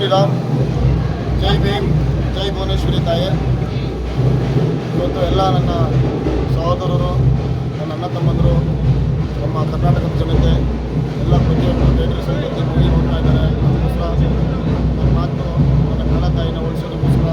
ಜೈ ಭೀಮ್, ಜೈ ಭುವನೇಶ್ವರಿ ತಾಯಿ. ಇವತ್ತು ಎಲ್ಲ ನನ್ನ ಸಹೋದರರು, ನನ್ನ ಅಣ್ಣ ತಮ್ಮಂದರು, ನಮ್ಮ ಕರ್ನಾಟಕದ ಜನತೆ, ಎಲ್ಲ ಪ್ರತಿಯೊಬ್ಬರು ಬೇಟರಿ ಸಂಗತಿ ಮೂವಿ ನೋಡ್ತಾ ಇದ್ದಾರೆ. ನನ್ನ ಮಾತು, ನನ್ನ ಕನ್ನಡ ತಾಯಿನ ಉಳಿಸೋದಕ್ಕೋಸ್ಕರ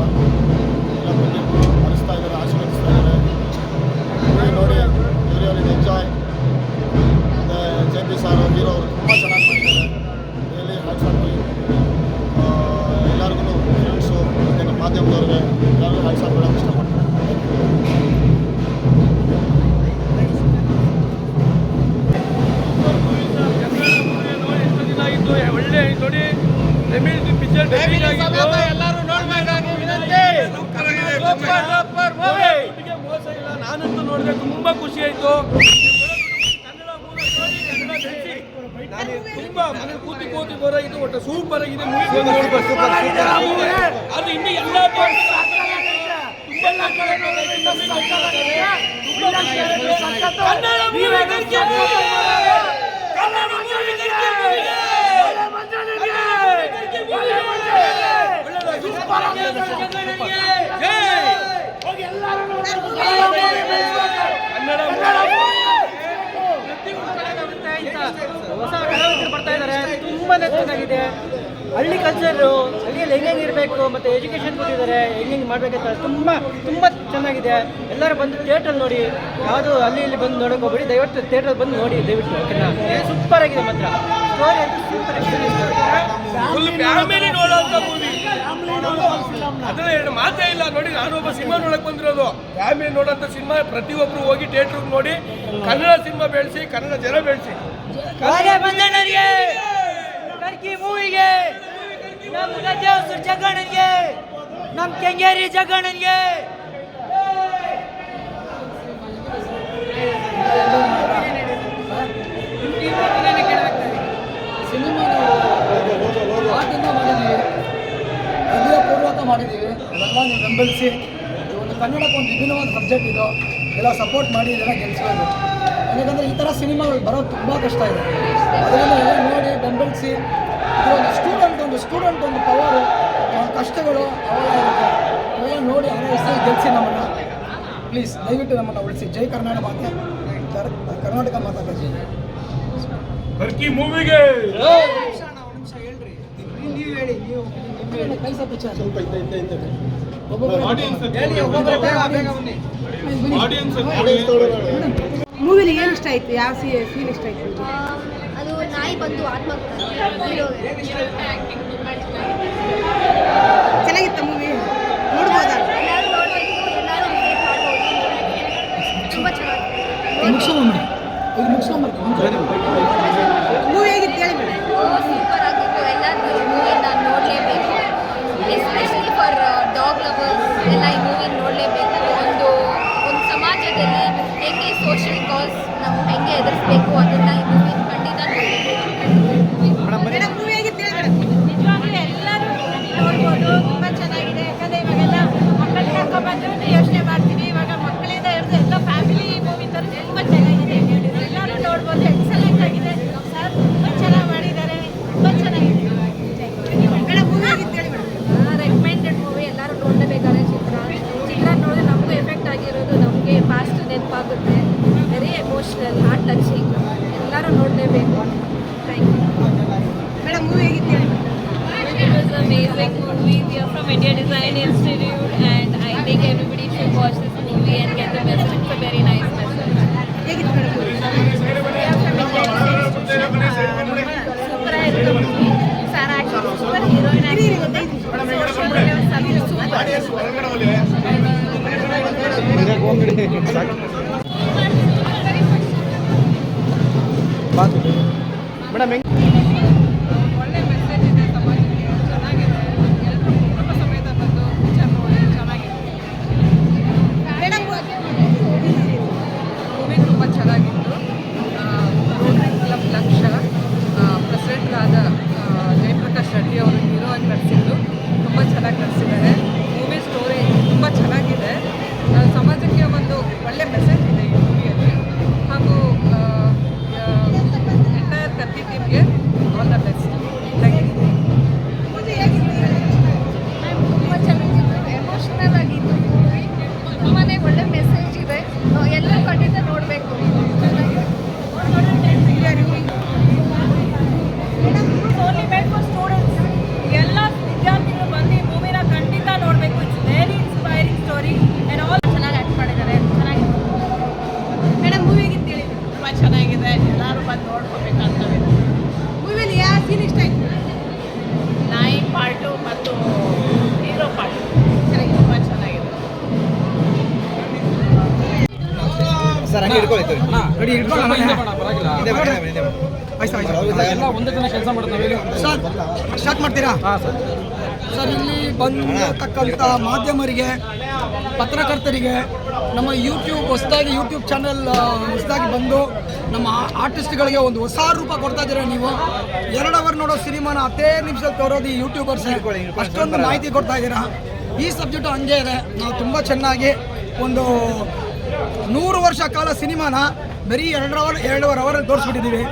ಒಳ್ಳೆ ನೋಡಿ. ಡೆಬ್ಯೂಟ್ ಆಗಿತ್ತು ಎಲ್ಲರೂ ನೋಡ್ಬೇಕಾಗಿ ವಿನಂತಿ. ಮೋಸ ಇಲ್ಲ. ನಾನಂತೂ ನೋಡಿದೆ ತುಂಬಾ ಖುಷಿ ಆಯ್ತು. ತುಂಬಾ ಮನೆ ಕೂತಿ ಕೂತಿ ಬರೋಗಿದ್ದು ಒಟ್ಟು ಸೂಪರ್ ಆಗಿದೆ. ಅದು ಇನ್ನು ಎಲ್ಲ ಕನ್ನಡ ಮೂವಿ ಕನ್ನಡ ಮೂವಿ ಹೊಸ ಕಲಾವಿದರು ಬರ್ತಾ ಇದ್ದಾರೆ ತುಂಬಾನೇ ಚೆನ್ನಾಗಿದೆ ಹಳ್ಳಿ ಕಲ್ಚರು ಹಳ್ಳಿಯಲ್ಲಿ ಹೆಂಗೆ ಇರಬೇಕು ಮತ್ತು ಎಜುಕೇಷನ್ ಕೊಟ್ಟಿದ್ದಾರೆ ಹೆಂಗೆ ಮಾಡಬೇಕಂತ ತುಂಬ ತುಂಬ ಚೆನ್ನಾಗಿದೆ ಎಲ್ಲರೂ ಬಂದು ಥಿಯೇಟ್ರಲ್ಲಿ ನೋಡಿ ಯಾವುದು ಅಲ್ಲಿ ಇಲ್ಲಿ ಬಂದು ನೋಡೋಕೆ ಹೋಗ್ಬೇಡಿ ದಯವಿಟ್ಟು ಥಿಯೇಟ್ರಲ್ಲಿ ಬಂದು ನೋಡಿ ದಯವಿಟ್ಟು ಓಕೆನಾ ಸೂಪರ್ ಆಗಿದೆ ಮಾತ್ರ. ಸ್ಟೋರಿ ಅಂತೂ ಸೂಪರ್ ಫುಲ್ ಫ್ಯಾಮಿಲಿ ನೋಡೋಂಥ ಮೂವಿ ಅದನ್ನ ಎರಡು ಮಾತೇ ಇಲ್ಲ. ನೋಡಿ ನಾನು ಒಬ್ಬ ಸಿನಿಮಾ ನೋಡಕ್ ಬಂದಿರೋದು. ಫ್ಯಾಮಿಲಿ ನೋಡೋಂಥ ಸಿನಿಮಾ ಪ್ರತಿಯೊಬ್ರು ಹೋಗಿ ಥಿಯೇಟ್ರಿಗೆ ನೋಡಿ ಕನ್ನಡ ಸಿನಿಮಾ ಬೆಳೆಸಿ ಕನ್ನಡ ಜನ ಬೆಳೆಸಿ. ಕರ್ಕಿ ಮೂವಿಗೆ. ನಮ್ಮ ಗಜಾಸುರ ಜಗಣ್ಣನಿಗೆ. ನಮ್ಮ ಕೆಂಗೇರಿ ಜಗಣ್ಣನಿಗೆ. ಆಟದಿಂದ ಮಾಡಿದ್ದೀವಿ. ಹೃದಯಪೂರ್ವಕ ಮಾಡಿದ್ದೀವಿ. ಅದೆಲ್ಲ ನೀವು ಬೆಂಬಲಿಸಿ. ಈ ಒಂದು ಕನ್ನಡಕ್ಕೆ ಒಂದು ವಿಭಿನ್ನವಾದ ಸಬ್ಜೆಕ್ಟ್ ಇದು. ಎಲ್ಲ ಸಪೋರ್ಟ್ ಮಾಡಿ ಇದೆಲ್ಲ ಗೆಲ್ಲಿಸ್ಬೋದು ಯಾಕಂದರೆ ಈ ಥರ ಸಿನಿಮಾಗಳು ಬರೋದು ತುಂಬ ಕಷ್ಟ ಇದೆ. ಅದರಿಂದ ಎಲ್ಲ ನೋಡಿ ಬೆಂಬಲಿಸಿ. ಇದು ಒಂದು ಸ್ಟೂಡೆಂಟ್ ಒಂದು ಸ್ಟೂಡೆಂಟ್ ಒಂದು ಪವರು ಕಷ್ಟಗಳು ಅವೆಲ್ಲ ನೋಡಿ ಅನುಭವಿಸಿ ಗೆಲ್ಲಿಸಿ ನಮ್ಮನ್ನು. ಪ್ಲೀಸ್ ದಯವಿಟ್ಟು ನಮ್ಮನ್ನು ಉಳಿಸಿ. ಜೈ ಕರ್ನಾಟಕ ಮಾತೆ. ಕರ್ನಾಟಕ ಮಾತಾಡ್ತೀವಿ ಬರ್ಕಿ ಮೂವಿಗೆ! ಬನ್ನಿ. ಬನ್ನಿ. ಆಡಿಯನ್ಸ್ ನೋಡೋಣ ಮೂವಿಲಿ ಏನು ಇಷ್ಟ ಆಯ್ತು? ಯಾವ ಸಿ ಫೀಲ್ ಇಷ್ಟ ಆಯ್ತು? ಅದು ನಾಯಿ ಬಂದು ಚೆನ್ನಾಗಿತ್ತ ಮೂವಿ? ನೋಡ್ಬೋದಾ? ತುಂಬಾ ಚೆನ್ನಾಗಿ ನೆನಪಾಗುತ್ತೆ ವೆರಿ ಎಮೋಷ್ನಲ್ ಹಾರ್ಟ್ ಟಚಿಂಗ್ ಎಲ್ಲರೂ ನೋಡಲೇಬೇಕು ಥ್ಯಾಂಕ್ ಯು ಮೇಡಮ್ ಮೂವಿ ಹೇಗಿತ್ತು amazing movie. We are from India Design Institute and I think everybody should watch this movie and get the message. It's madam ಹಿಡ್ಕೊಳ್ಳೋಣ ಎಲ್ಲ ಒಂದೇ ದಿನ ಕೆಲಸ ಮಾಡ್ತಾವೆ. ಸರ್ ಸ್ಟಾರ್ಟ್ ಮಾಡ್ತೀರಾ? Sir. Sir ಇಲ್ಲಿ ಬಂದಿರತಕ್ಕಂಥ ಮಾಧ್ಯಮರಿಗೆ ಪತ್ರಕರ್ತರಿಗೆ ನಮ್ಮ ಯೂಟ್ಯೂಬ್ ಹೊಸದಾಗಿ ಯೂಟ್ಯೂಬ್ ಚಾನಲ್ ಹೊಸದಾಗಿ ಬಂದು ನಮ್ಮ ಆರ್ಟಿಸ್ಟ್ಗಳಿಗೆ ಒಂದು ಹೊಸ ರೂಪ ಕೊಡ್ತಾ ಇದ್ದೀರಾ ನೀವು? ಎರಡು ಅವರ್ ನೋಡೋ ಸಿನಿಮಾನ ಅದೇ ನಿಮಿಷದಲ್ಲಿ ತೋರೋದು ಈ ಯೂಟ್ಯೂಬರ್ಸ್ ಅಷ್ಟೊಂದು ಮಾಹಿತಿ ಕೊಡ್ತಾ ಇದ್ದೀರಾ? ಈ ಸಬ್ಜೆಕ್ಟು ಹಂಗೆ ಇದೆ. ನಾವು ತುಂಬ ಚೆನ್ನಾಗಿ ಒಂದು ನೂರು ವರ್ಷ ಕಾಲ ಸಿನಿಮಾನ ಬರೀ ಎರಡು ಅವರ್ ಎರಡೂವರೆ ಅವರಲ್ಲಿ ತೋರಿಸ್ಬಿಟ್ಟಿದ್ದೀವಿ.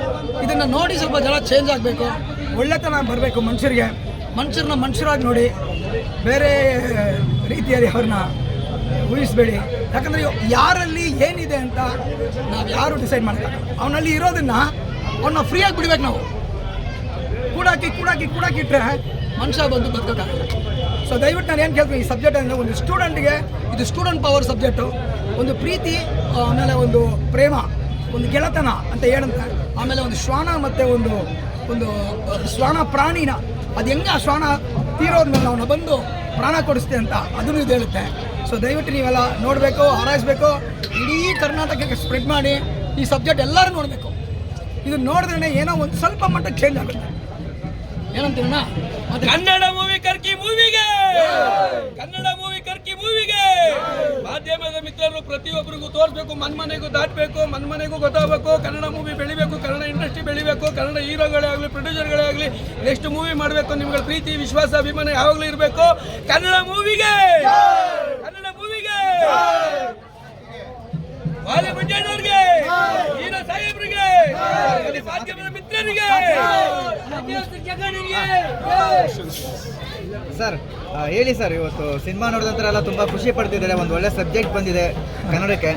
ಇದನ್ನು ನೋಡಿ ಸ್ವಲ್ಪ ಜನ ಚೇಂಜ್ ಆಗಬೇಕು. ಒಳ್ಳೆತನ ಬರಬೇಕು ಮನುಷ್ಯರಿಗೆ. ಮನುಷ್ಯರನ್ನ ಮನುಷ್ಯರಾಗಿ ನೋಡಿ, ಬೇರೆ ರೀತಿಯಲ್ಲಿ ಅವ್ರನ್ನ ಊಹಿಸಬೇಡಿ. ಯಾಕಂದರೆ ಯಾರಲ್ಲಿ ಏನಿದೆ ಅಂತ ನಾವು ಯಾರು ಡಿಸೈಡ್ ಮಾಡ್ತಾರೆ ಅವನಲ್ಲಿ ಇರೋದನ್ನ ಅವನ್ನ ಫ್ರೀಯಾಗಿ ಬಿಡ್ಬೇಕು ನಾವು. ಕೂಡಾಕಿ ಕೂಡಾಕಿ ಕೂಡಾಕಿಟ್ರೆ ಮನುಷ್ಯ ಬಂದು ಬದುಕೋಕ್ಕಾಗಲ್ಲ. ಸೊ ದಯವಿಟ್ಟು ನಾನು ಏನು ಕೇಳ್ತೀನಿ, ಈ ಸಬ್ಜೆಕ್ಟ್ ಅಂದರೆ ಒಂದು ಸ್ಟೂಡೆಂಟ್ಗೆ ಇದು ಸ್ಟೂಡೆಂಟ್ ಪವರ್ ಸಬ್ಜೆಕ್ಟು ಒಂದು ಪ್ರೀತಿ, ಆಮೇಲೆ ಒಂದು ಪ್ರೇಮ. ಒಂದು ಗೆಳತನ ಅಂತ ಹೇಳಂತ ಆಮೇಲೆ ಒಂದು ಶ್ವಾನ ಮತ್ತು ಒಂದು ಒಂದು ಶ್ವಾನ ಪ್ರಾಣಿನ. ಅದು ಹೆಂಗೆ ಆ ಶ್ವಾನ ತೀರೋದ್ಮೇಲೆ ಅವನ್ನ ಬಂದು ಪ್ರಾಣ ಕೊಡಿಸ್ತೆ ಅಂತ ಅದನ್ನು ಇದು ಹೇಳುತ್ತೆ. ಸೊ ದಯವಿಟ್ಟು ನೀವೆಲ್ಲ ನೋಡಬೇಕು ಹಾರೈಸಬೇಕು ಇಡೀ ಕರ್ನಾಟಕಕ್ಕೆ ಸ್ಪ್ರೆಡ್ ಮಾಡಿ ಈ ಸಬ್ಜೆಕ್ಟ್ ಎಲ್ಲರೂ ನೋಡಬೇಕು. ಇದು ನೋಡಿದ್ರೆ ಏನೋ ಒಂದು ಸ್ವಲ್ಪ ಮಟ್ಟ ಚೇಂಜ್ ಆಗುತ್ತೆ. ಏನಂತೀರಣ್ಣ? ಮತ್ತೆ ಕನ್ನಡ ಮೂವಿ ಕರ್ಕಿ ಮೂವಿಗೆ ಕನ್ನಡ ಮೂವಿ ಕರ್ಕಿ ಮೂವಿಗೆ ಮಾಧ್ಯಮದ ಮಿತ್ರರು ಪ್ರತಿಯೊಬ್ಬರಿಗೂ ತೋರಿಸ್ಬೇಕು ಮನ್ಮನೆಗೂ ದಾಟಬೇಕು ಮನ್ಮನೆಗೂ ಗೊತ್ತಾಗಬೇಕು ಕನ್ನಡ ಮೂವಿ ಬೆಳಿಬೇಕು ಕನ್ನಡ ಇಂಡಸ್ಟ್ರಿ ಬೆಳಿಬೇಕು ಕನ್ನಡ ಹೀರೋಗಳೇ ಆಗಲಿ ಪ್ರೊಡ್ಯೂಸರ್ಗಳೇ ಆಗಲಿ ನೆಕ್ಸ್ಟ್ ಮೂವಿ ಮಾಡಬೇಕು ನಿಮ್ಗಳ ಪ್ರೀತಿ ವಿಶ್ವಾಸ ಅಭಿಮಾನ ಯಾವಾಗಲೂ ಇರಬೇಕು. ಕನ್ನಡ ಮೂವಿಗೆ ಕನ್ನಡ ಮೂವಿಗೆ ಮಂಜಣ್ಣವ್ರಿಗೆ ಹೀರ ಸಾಹೇಬ್ರಿಗೆ ಮಾಧ್ಯಮದ ಮಿತ್ರರಿಗೆ ಸರ್ ಹೇಳಿ ಸರ್ ಇವತ್ತು ಸಿನಿಮಾ ನೋಡಿದಂತರ ಎಲ್ಲ ತುಂಬ ಖುಷಿ ಪಡ್ತಿದ್ದಾರೆ ಒಂದು ಒಳ್ಳೆ ಸಬ್ಜೆಕ್ಟ್ ಬಂದಿದೆ ಕನ್ನಡಕ್ಕೆ.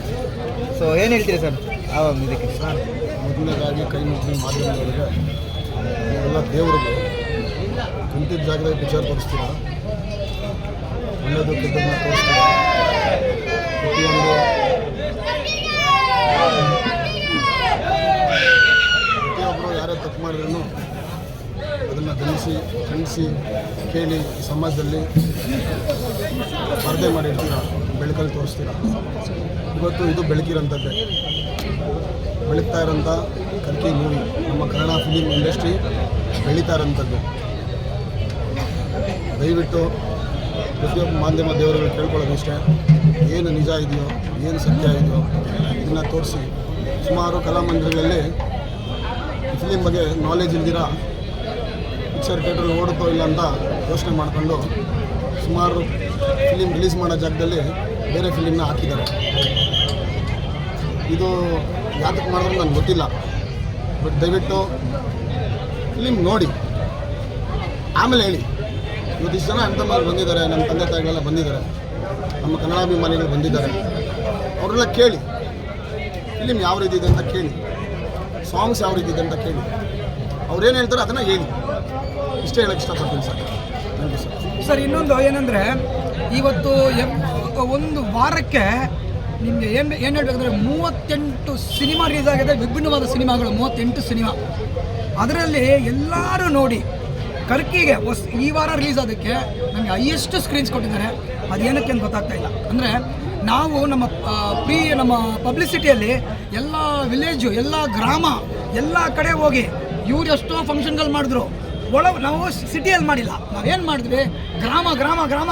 ಸೊ ಏನು ಹೇಳ್ತೀರಿ ಸರ್ ಆ ಒಂದು ಇದಕ್ಕೆ ಮೊದಲನೇದಾಗಿ ಕೈ ಮುಗಿದು ಮಾಧ್ಯಮದವರಿಗೆ ಎಲ್ಲ ದೇವರಿಗೆ ಕುಂತಿದ್ದ ಜಾಗದಲ್ಲಿ ವಿಚಾರ ತೋರಿಸ್ತೀರ ಒಳ್ಳೆಯದು ಕೆಟ್ಟದನ್ನ ತೋರಿಸ್ತೀರ? ಪ್ರತಿಯೊಂದು ಪ್ರತಿಯೊಬ್ಬರು ಯಾರೇ ತಪ್ಪು ಮಾಡಿದ್ರು ಅದನ್ನು ಗಮನಿಸಿ ಖಂಡಿಸಿ, ಕೇಳಿ ಸಮಾಜದಲ್ಲಿ ಸ್ಪರ್ಧೆ ಮಾಡಿರ್ತೀರ? ಬೆಳಕಲ್ಲಿ ತೋರಿಸ್ತೀರ? ಇವತ್ತು ಇದು ಬೆಳಕಿರೋಂಥದ್ದೇ. ಬೆಳೀತಾ ಇರೋಂಥ ಕಲ್ಕಿ ಮೂವಿ ನಮ್ಮ ಕನ್ನಡ ಫಿಲಿಮ್ ಇಂಡಸ್ಟ್ರಿ ಬೆಳೀತಾ ಇರೋಂಥದ್ದು. ದಯವಿಟ್ಟು ಪ್ರತಿಯೊಬ್ಬ ಮಾಧ್ಯಮ ದೇವರುಗಳು ಕೇಳ್ಕೊಳ್ಳೋದು ಇಷ್ಟೇ ಏನು ನಿಜ ಇದೆಯೋ, ಏನು ಸತ್ಯ ಇದೆಯೋ, ಇದನ್ನು ತೋರಿಸಿ. ಸುಮಾರು ಕಲಾಮಂದಿರಗಳಲ್ಲಿ ಫಿಲಿಂ ಬಗ್ಗೆ ನಾಲೆಜ್ ಇಲ್ದಿರ? ಪಿಕ್ಚರ್ ಥಿಯೇಟ್ರಲ್ಲಿ ಓಡುತ್ತೋ ಇಲ್ಲ ಅಂತ ಯೋಚನೆ ಮಾಡಿಕೊಂಡು ಸುಮಾರು ಫಿಲಿಮ್ ರಿಲೀಸ್ ಮಾಡೋ ಜಾಗದಲ್ಲಿ ಬೇರೆ ಫಿಲಿಮ್ನ ಹಾಕಿದ್ದಾರೆ. ಇದು ಯಾತಕ್ಕೆ ಮಾಡಿದ್ರು ನನಗೆ ಗೊತ್ತಿಲ್ಲ. ಬಟ್ ದಯವಿಟ್ಟು ಫಿಲಿಮ್ ನೋಡಿ. ಆಮೇಲೆ ಹೇಳಿ. ಇವತ್ತಿಷ್ಟು ಜನ ಮಾಡಿ ಬಂದಿದ್ದಾರೆ ನಮ್ಮ ತಂದೆ ತಾಯಿಗಳೆಲ್ಲ ಬಂದಿದ್ದಾರೆ. ನಮ್ಮ ಕನ್ನಡಾಭಿಮಾನಿಗಳು ಬಂದಿದ್ದಾರೆ. ಅವರೆಲ್ಲ ಕೇಳಿ. ಫಿಲಿಮ್ ಯಾವ ರೀತಿ ಇದೆ ಅಂತ ಕೇಳಿ. ಸಾಂಗ್ಸ್ ಯಾವ ರೀತಿ ಇದೆ ಅಂತ ಕೇಳಿ. ಅವ್ರೇನು ಹೇಳ್ತಾರೆ ಅದನ್ನು ಹೇಳಿ. ಇಷ್ಟೇ ಹೇಳಕ್ಕೆ ಇಷ್ಟಪಡ್ತೀನಿ ಸರ್. ಥ್ಯಾಂಕ್ ಸರ್ ಸರ್, ಇನ್ನೊಂದು ಏನಂದರೆ, ಇವತ್ತು ಒಂದು ವಾರಕ್ಕೆ ನಿಮಗೆ ಏನು ಏನು ಹೇಳ್ಬೇಕಂದ್ರೆ ಮೂವತ್ತೆಂಟು ಸಿನಿಮಾ ರಿಲೀಸ್ ಆಗಿದೆ, ವಿಭಿನ್ನವಾದ ಸಿನಿಮಾಗಳು, ಮೂವತ್ತೆಂಟು ಸಿನಿಮಾ. ಅದರಲ್ಲಿ ಎಲ್ಲರೂ ನೋಡಿ ಕರ್ಕಿಗೆ ಹೊಸ ಈ ವಾರ ರಿಲೀಸ್ ಆದಕ್ಕೆ ನಮಗೆ ಹೈಯೆಸ್ಟ್ ಸ್ಕ್ರೀನ್ಸ್ ಕೊಟ್ಟಿದ್ದಾರೆ. ಅದು ಏನಕ್ಕೆ ಅಂತ ಗೊತ್ತಾಗ್ತಾ ಇಲ್ಲ. ಅಂದರೆ ನಾವು ನಮ್ಮ ಪ್ರೀ ನಮ್ಮ ಪಬ್ಲಿಸಿಟಿಯಲ್ಲಿ ಎಲ್ಲ ವಿಲೇಜು ಎಲ್ಲ ಗ್ರಾಮ, ಎಲ್ಲ ಕಡೆ ಹೋಗಿ ಇವ್ರು ಎಷ್ಟೋ ಫಂಕ್ಷನ್ಗಳು ಮಾಡಿದ್ರು. ಒಳ ನಾವು ಸಿಟಿಯಲ್ಲಿ ಮಾಡಿಲ್ಲ. ನಾವೇನು ಮಾಡಿದ್ವಿ? ಗ್ರಾಮ ಗ್ರಾಮ ಗ್ರಾಮ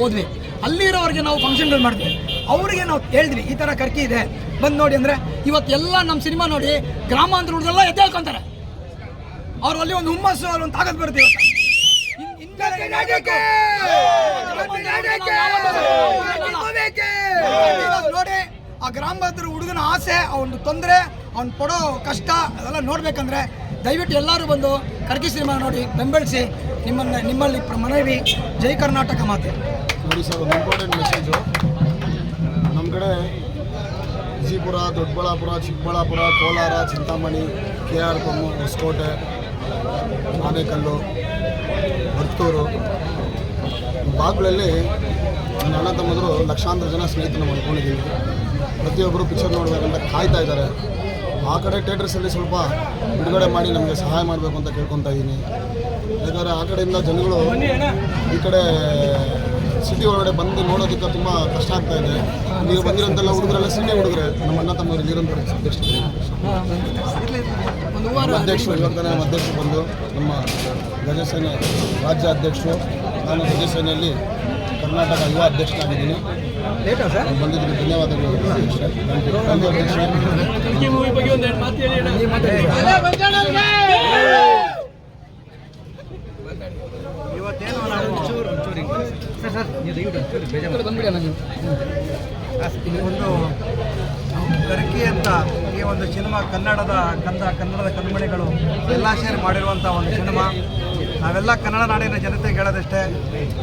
ಹೋದ್ವಿ. ಅಲ್ಲಿರೋರಿಗೆ ನಾವು ಫಂಕ್ಷನ್ಗಳು ಮಾಡಿದ್ವಿ. ಅವರಿಗೆ ನಾವು ಹೇಳಿದ್ವಿ, ಈ ಥರ ಕರ್ಕಿ ಇದೆ. ಬಂದು ನೋಡಿ ಅಂದರೆ ಇವತ್ತು ಎಲ್ಲ ನಮ್ಮ ಸಿನಿಮಾ ನೋಡಿ ಗ್ರಾಮಾಂತರ ಹುಡುಗರೆಲ್ಲ ಎದ್ದೇಳ್ಕೊಂತಾರೆ. ಅವ್ರು ಅಲ್ಲಿ ಒಂದು ಹುಮ್ಮಸ್ಸು ಅವ್ರು ಒಂದು ತಾಕತ್? ಇವತ್ತು. ನೋಡಿ ಆ ಗ್ರಾಮದ ಹುಡುಗನ ಆಸೆ ಅವನ ತೊಂದರೆ ಅವ್ನು ಪಡೋ ಕಷ್ಟ ಅದೆಲ್ಲ ನೋಡ್ಬೇಕಂದ್ರೆ ದಯವಿಟ್ಟು ಎಲ್ಲರೂ ಬಂದು ಕರ್ಕಿ ಸಿನಿಮಾ ನೋಡಿ ಬೆಂಬಲಿಸಿ ನಿಮ್ಮನ್ನ ನಿಮ್ಮಲ್ಲಿ ಪ್ರ- ಮನವಿ. ಜೈ ಕರ್ನಾಟಕ ಮಾತೆ. ನೋಡಿ ಸರ್ ಒಂದು ಇಂಪಾರ್ಟೆಂಟ್ ಮೆಸೇಜು ನಮ್ಮ ಕಡೆ ವಿಜಯಪುರ ದೊಡ್ಡಬಳ್ಳಾಪುರ ಚಿಕ್ಕಬಳ್ಳಾಪುರ ಕೋಲಾರ ಚಿಂತಾಮಣಿ ಕೆ ಆರ್ ಕೊಮ್ಮು ಹೊಸಕೋಟೆ ಆನೇಕಲ್ಲು ವರ್ತೂರು ಈ ಭಾಗಗಳಲ್ಲಿ ನನ್ನ ಅಣ್ಣ ತಮ್ಮದರು ಲಕ್ಷಾಂತರ ಜನ ಸ್ನೇಹಿತರನ್ನ ಮಾಡ್ಕೊಂಡಿದ್ದೀವಿ ಪ್ರತಿಯೊಬ್ಬರು ಪಿಕ್ಚರ್ ನೋಡಬೇಕಂತ ಕಾಯ್ತಾ ಇದ್ದಾರೆ. ಆ ಕಡೆ ಥಿಯೇಟರ್ಸಲ್ಲಿ ಸ್ವಲ್ಪ ಬಿಡುಗಡೆ ಮಾಡಿ ನಮಗೆ ಸಹಾಯ ಮಾಡಬೇಕು ಅಂತ ಕೇಳ್ಕೊತಾ ಇದ್ದೀನಿ. ಯಾಕಂದರೆ ಆ ಕಡೆಯಿಂದ ಜನಗಳು ಈ ಕಡೆ ಸಿಟಿ ಒಳಗಡೆ ಬಂದು ನೋಡೋದಕ್ಕೆ ತುಂಬ ಕಷ್ಟ ಆಗ್ತಾ ಇದೆ. ನೀವು ಬಂದಿರೋಂತೆಲ್ಲ ಹುಡುಗರೆಲ್ಲ ಸೀನಿಯರ್ ಹುಡುಗರೆ. ನಮ್ಮ ಅಣ್ಣ ತಮ್ಮರು ಇಲ್ಲಿರೋಂಥ ಅಧ್ಯಕ್ಷರು ಇವತ್ತು ನಮ್ಮ ಅಧ್ಯಕ್ಷರು ಬಂದು ನಮ್ಮ ಗಜಸೇನೆ ರಾಜ್ಯ ಅಧ್ಯಕ್ಷರು ನಾನು ಗಜಸೇನೆಯಲ್ಲಿ ಕರ್ನಾಟಕ ಯುವ ಅಧ್ಯಕ್ಷನಾಗಿದ್ದೀನಿ. ಲೇಟಾ ಸರ್? ಬಂದಿದ್ದೀನಿ ಧನ್ಯವಾದಗಳು ಇವತ್ತೇನು ನಾನು ಒಂದು ಕರ್ಕಿ ಅಂತ ಈ ಒಂದು ಸಿನಿಮಾ ಕನ್ನಡದ ಕಂದ ಕನ್ನಡದ ಕಣ್ಮಣಿಗಳು ಎಲ್ಲ ಸೇರಿ ಮಾಡಿರುವಂಥ ಒಂದು ಸಿನಿಮಾ. ನಾವೆಲ್ಲ ಕನ್ನಡ ನಾಡಿನ ಜನತೆಗೆ ಹೇಳೋದಷ್ಟೇ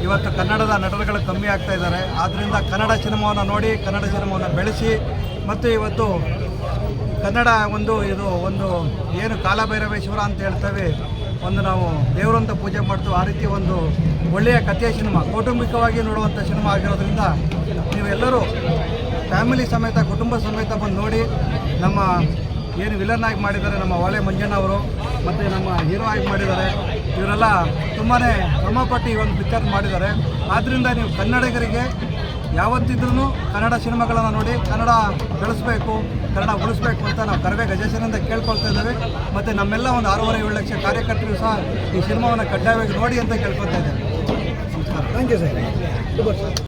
ಇವತ್ತು ಕನ್ನಡದ ನಟರುಗಳು ಕಮ್ಮಿ ಆಗ್ತಾ ಇದ್ದಾರೆ. ಆದ್ದರಿಂದ ಕನ್ನಡ ಸಿನಿಮಾವನ್ನು ನೋಡಿ, ಕನ್ನಡ ಸಿನಿಮಾವನ್ನು ಬೆಳೆಸಿ, ಮತ್ತು ಇವತ್ತು ಕನ್ನಡ ಒಂದು ಇದು ಒಂದು ಏನು ಕಾಲಭೈರವೇಶ್ವರ ಅಂತ ಹೇಳ್ತೇವೆ, ಒಂದು ನಾವು ದೇವರಂತ ಪೂಜೆ ಮಾಡ್ತೀವಿ, ಆ ರೀತಿ ಒಂದು ಒಳ್ಳೆಯ ಕಥೆಯ ಸಿನಿಮಾ, ಕೌಟುಂಬಿಕವಾಗಿ ನೋಡುವಂಥ ಸಿನಿಮಾ ಆಗಿರೋದ್ರಿಂದ ನೀವೆಲ್ಲರೂ ಫ್ಯಾಮಿಲಿ ಸಮೇತ, ಕುಟುಂಬ ಸಮೇತ ಬಂದು ನೋಡಿ ನಮ್ಮ ಏನು ವಿಲನ್ ಆಗಿ ಮಾಡಿದ್ದಾರೆ, ನಮ್ಮ ಒಳೆ ಮಂಜಣ್ಣ ಅವರು ಮತ್ತು ನಮ್ಮ ಹೀರೋ ಆಗಿ ಮಾಡಿದ್ದಾರೆ. ಇವರೆಲ್ಲ ತುಂಬಾ ಶ್ರಮಪಟ್ಟು ಈ ಒಂದು ಪಿಕ್ಚರ್ ಮಾಡಿದ್ದಾರೆ. ಆದ್ದರಿಂದ ನೀವು ಕನ್ನಡಿಗರಿಗೆ ಯಾವತ್ತಿದ್ರೂ ಕನ್ನಡ ಸಿನಿಮಾಗಳನ್ನು ನೋಡಿ ಕನ್ನಡ ಬೆಳೆಸಬೇಕು, ಕನ್ನಡ ಉಳಿಸ್ಬೇಕು ಅಂತ ನಾವು ಕರವೇ ಗಜೇಶನಿಂದ ಕೇಳ್ಕೊಳ್ತಾ ಇದ್ದೇವೆ. ಮತ್ತು ನಮ್ಮೆಲ್ಲ ಒಂದು ಆರೂವರೆ, ಏಳು ಲಕ್ಷ ಕಾರ್ಯಕರ್ತರು ಸಹ ಈ ಸಿನಿಮಾವನ್ನು ಕಡ್ಡಾಯವಾಗಿ ನೋಡಿ ಅಂತ ಕೇಳ್ಕೊಳ್ತಾ ಇದ್ದೇವೆ. Thank you sir